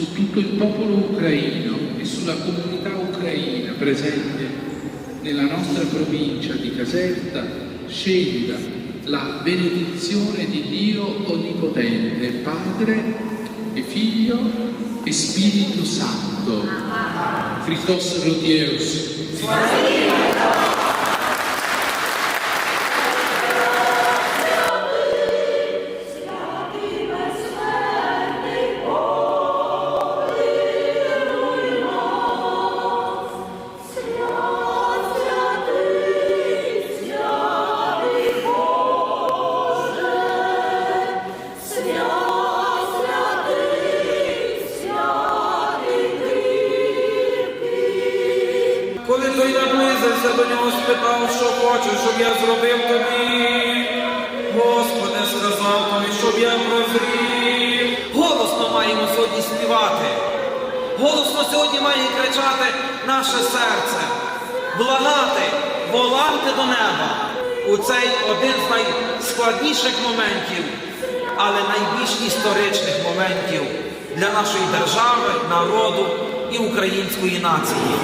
su tutto il popolo ucraino e sulla comunità ucraina presente nella nostra provincia di Caserta scenda la benedizione di Dio Onnipotente, Padre e Figlio e Spirito Santo. Christos Rotieus. Спитав, що хочеш, щоб я зробив тобі. Господи, сказав той, щоб я прозрів. Голосно маємо сьогодні співати. Голосно сьогодні має кричати наше серце, благати, волати до неба. У цей один з найскладніших моментів, але найбільш історичних моментів для нашої держави, народу і української нації.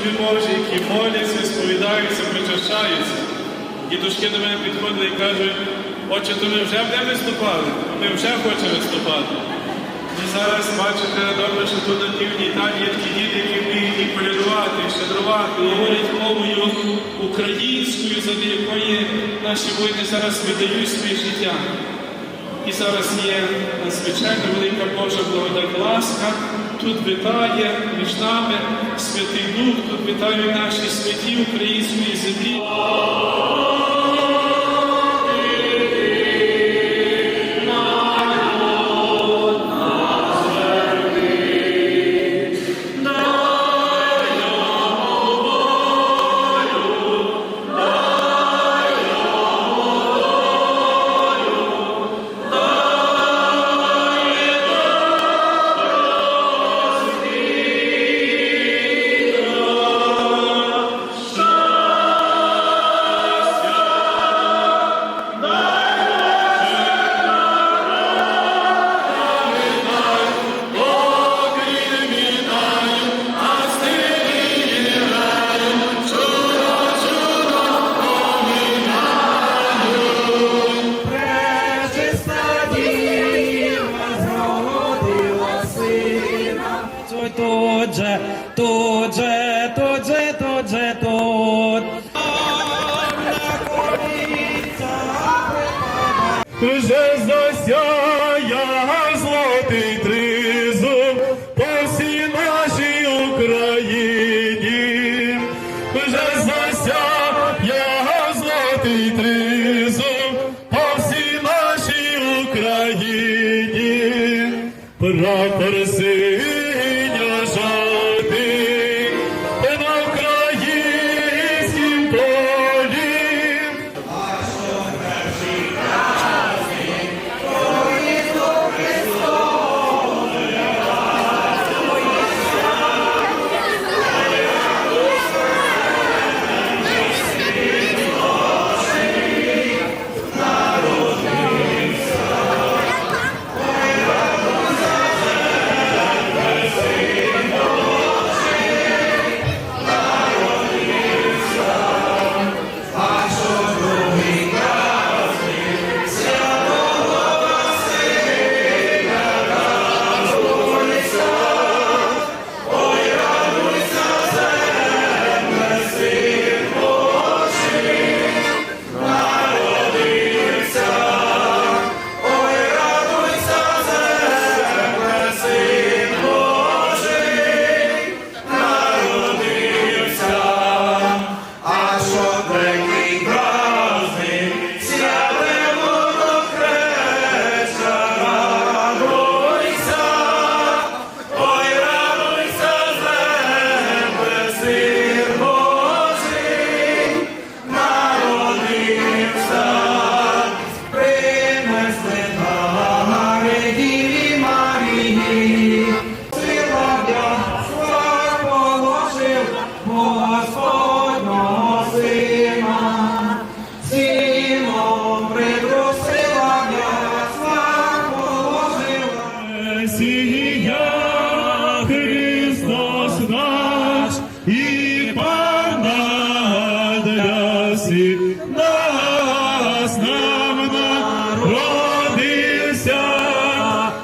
Службі Божій, які моляться, сповідаються, причащаються. Дідушки до мене підходили і кажуть, отче, то ми вже будемо виступали, ми вже хочемо виступати. І зараз бачите добре, що тут на півдні Італії є такі діти, які вміють і полювати, і щедрувати, і говорять мовою українською, за якої наші воїни зараз видають своє життя. І зараз є надзвичайно велика Божа благодать ласка. Тут вітає між нами Святий Дух, тут вітають наші святі української землі. Тут же, тут же, тут же, тут же, тут. Вже засяє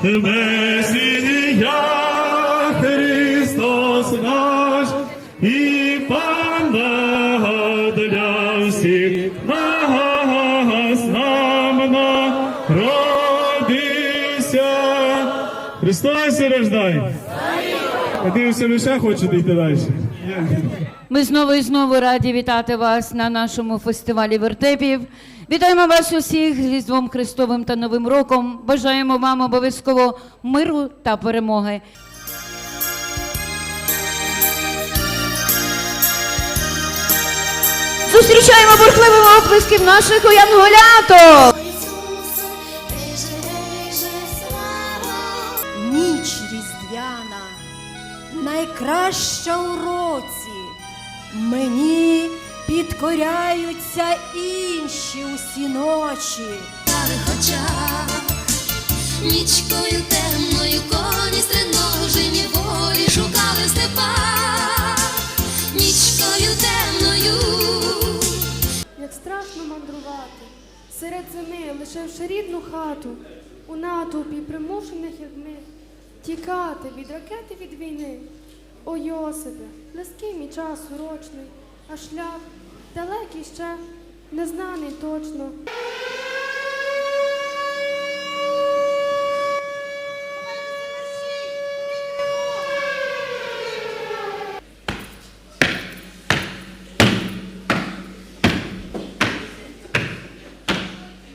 Месія Христос наш і Пан для всіх нас нам народився. Христос рождай! А дивишся, ви ще хочете йти далі? Ми знову і знову раді вітати вас на нашому фестивалі вертепів. Вітаємо вас усіх з Різдвом Христовим та Новим роком. Бажаємо вам обов'язково миру та перемоги. Зустрічаємо бурхливими оплесків наших янголяток! Ісусе, режи, режи, слава. Ніч різдвяна, найкраща у році. Мені підкоряються інші усі ночі. старих очах, нічкою темною коні стриножені волі шукали в степах, нічкою темною. Як страшно мандрувати серед зими, лишивши рідну хату, у натовпі примушених людьми, тікати від ракети від війни. О Йосипе, близький мій час урочний, а шлях далекий ще, незнаний точно.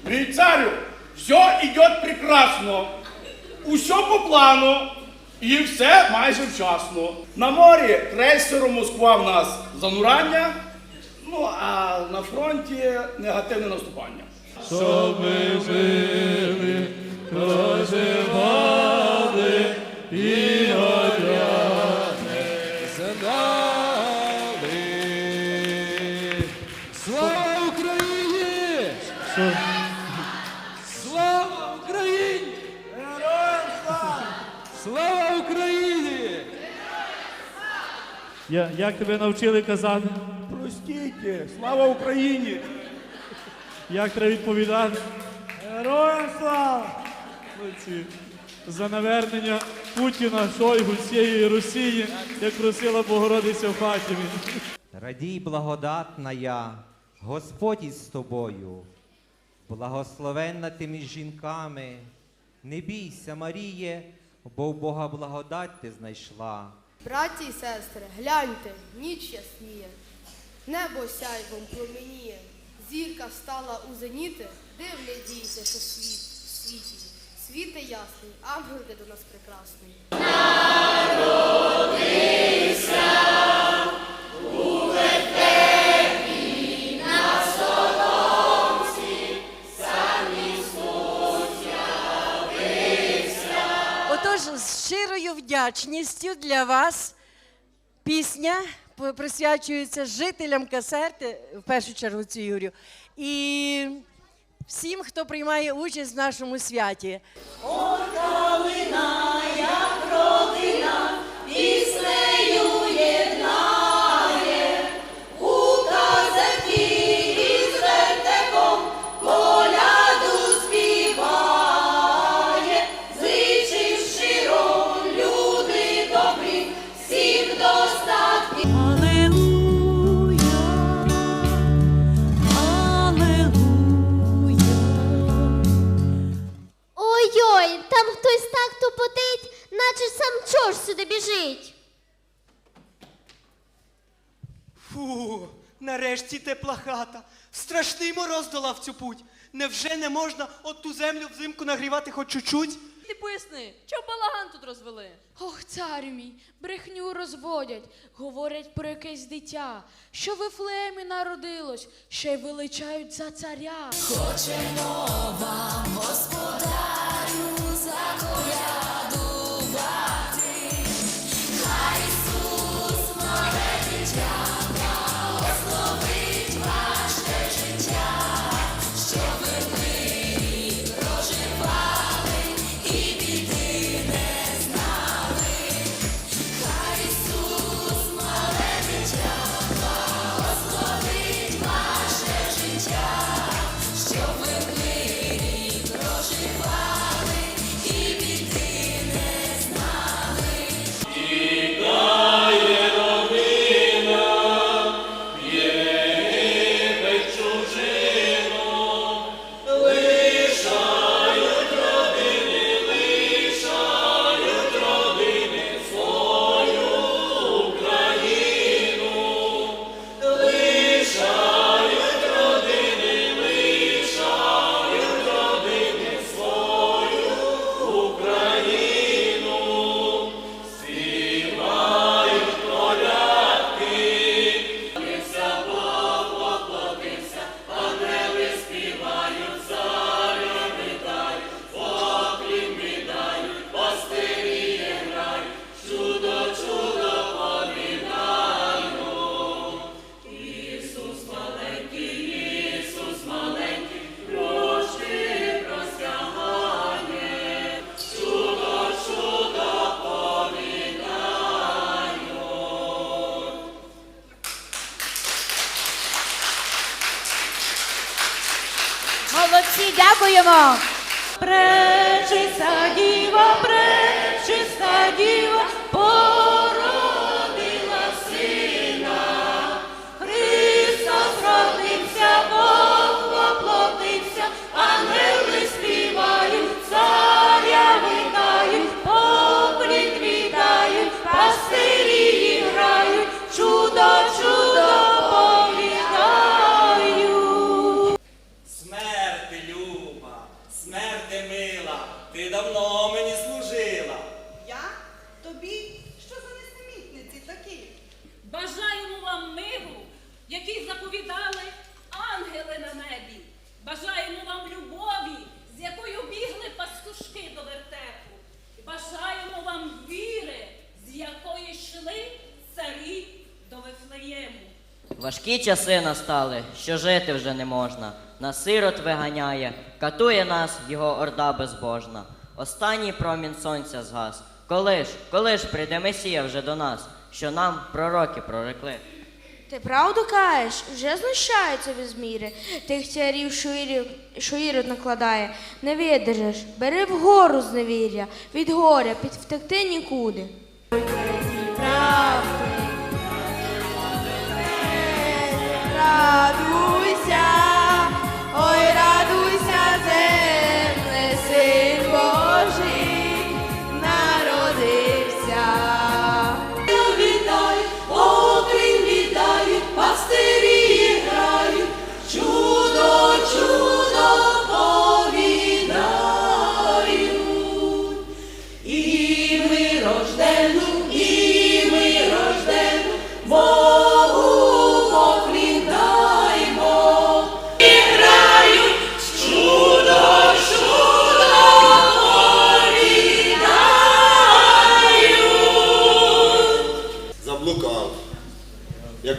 Мій царю, все идет прекрасно. Усе по плану. І все майже вчасно. На морі крейсеру Москва в нас занурання, ну а на фронті негативне наступання. Щоб ми жили, проживали і горяне знали. Слава Україні! Слава Україні! Слава Україні! Я, як тебе навчили казати? Простіть, слава Україні! Як треба відповідати? Героям слава! Молодці. За навернення Путіна, Шойгу, всієї Росії, як просила Богородиця в Фатімі. Радій, благодатна я, Господь із тобою, благословенна ти між жінками, не бійся, Маріє, бо в Бога благодать ти знайшла. Браті і сестри, гляньте, ніч ясніє, небо сяйвом променіє, зірка встала у зеніти, дивне дійся, що світ світі. Світе ясний, ангел йде до нас прекрасний. Отож, з щирою вдячністю для вас пісня присвячується жителям касерти, в першу чергу цю Юрію, і всім, хто приймає участь в нашому святі. Ой-ой, Страшний мороз долав цю путь. Невже не можна от ту землю взимку нагрівати хоч чуть-чуть? Ти поясни, чого балаган тут розвели? Ох, царю мій, брехню розводять, говорять про якесь дитя, що в Вифлеємі народилось, ще й величають за царя. Молодці, пречиста Важкі часи настали, що жити вже не можна. На сирот виганяє, катує нас його орда безбожна. Останній промінь сонця згас. Коли ж, коли ж прийде Месія вже до нас, що нам пророки прорекли? Ти правду кажеш, вже знущаються без міри. Тих царів, що Ірод, накладає, не видержиш. Бери вгору зневір'я, від горя, під втекти нікуди. Радуйся,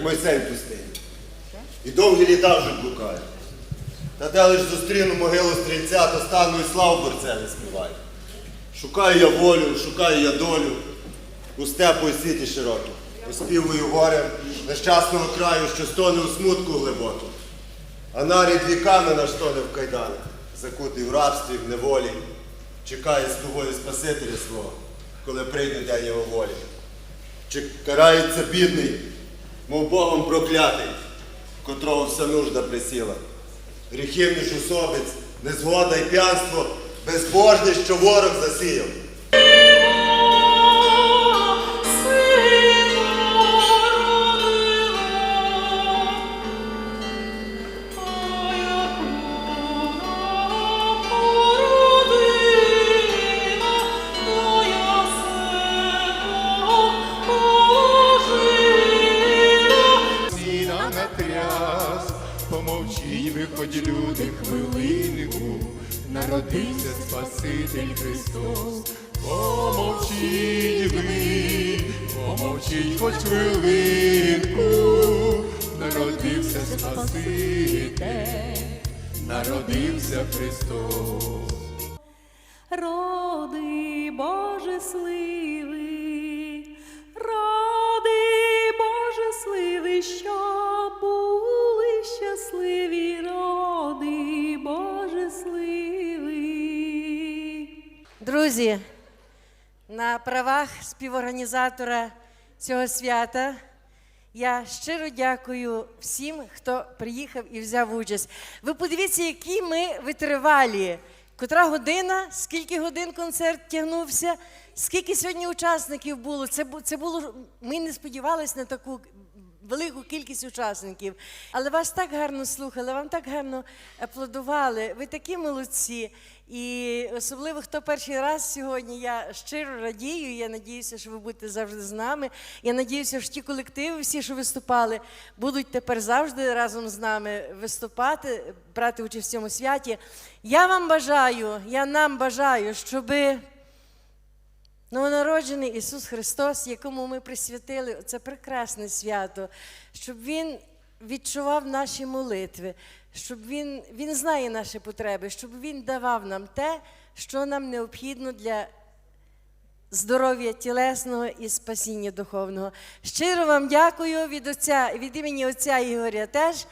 як Мойсей пустий. І довгі літа вже блукаю. Та де лиш зустріну могилу стрільця, то стану і славу борцеві співаю. Шукаю я волю, шукаю я долю у степу і світі широким. Оспівую горем нещасного краю, що стоне у смутку глибоким. А нарід віками наш тоне в кайданах, закутий в рабстві, в неволі, чекає з тобою Спасителя свого, коли прийде день його волі. Чи карається бідний, мов Богом проклятий, котрого вся нужда присіла. Гріхів міжусобиць, незгода й п'янство, безбожність, що ворог засіяв. Помовчіть, виходь люди хвилинку, народився Спаситель Христос. Помовчіть ви, помовчіть хоч хвилинку, народився Спаситель, народився Христос. Роди Боже сливи, щасливі, роди Боже сливи. Друзі, на правах співорганізатора цього свята я щиро дякую всім, хто приїхав і взяв участь. Ви подивіться, які ми витривалі. Котра година, скільки годин концерт тягнувся, скільки сьогодні учасників було. Це, це було. Ми не сподівалися на таку велику кількість учасників. Але вас так гарно слухали, вам так гарно аплодували. Ви такі молодці. І особливо, хто перший раз сьогодні, я щиро радію. Я надіюся, що ви будете завжди з нами. Я надіюся, що ті колективи, всі, що виступали, будуть тепер завжди разом з нами виступати, брати участь в цьому святі. Я вам бажаю, я нам бажаю, щоби Новонароджений Ісус Христос, якому ми присвятили це прекрасне свято, щоб Він відчував наші молитви, щоб Він, він знає наші потреби, щоб Він давав нам те, що нам необхідно для здоров'я тілесного і спасіння духовного. Щиро вам дякую від отця, від імені Отця Ігоря теж.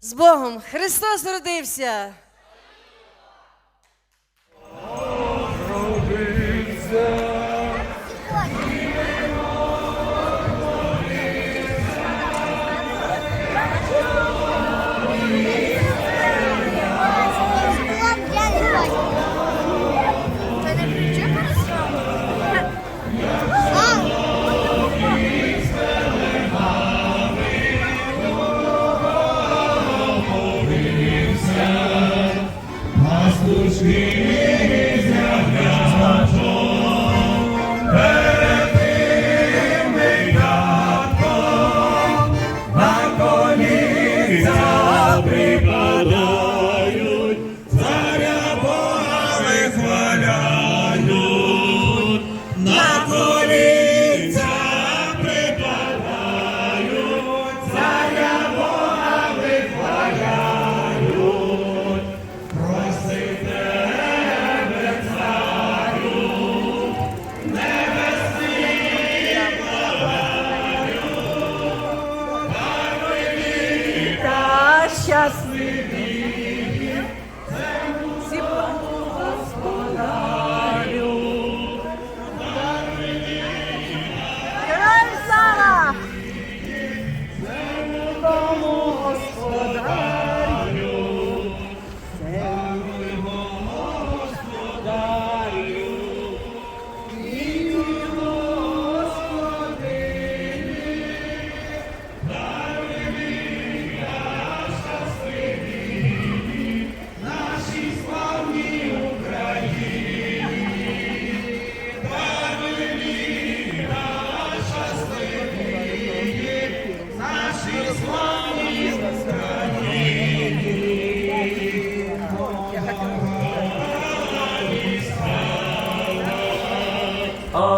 З Богом! Христос родився!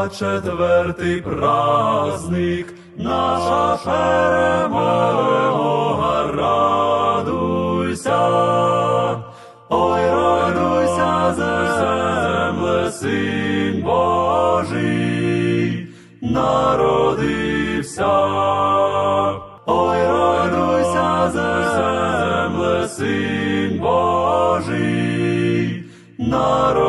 А четвертий праздник. Наша перемога, радуйся, ой, радуйся, земле, син Божий, народився, ой, радуйся, земле, син Божий, народився.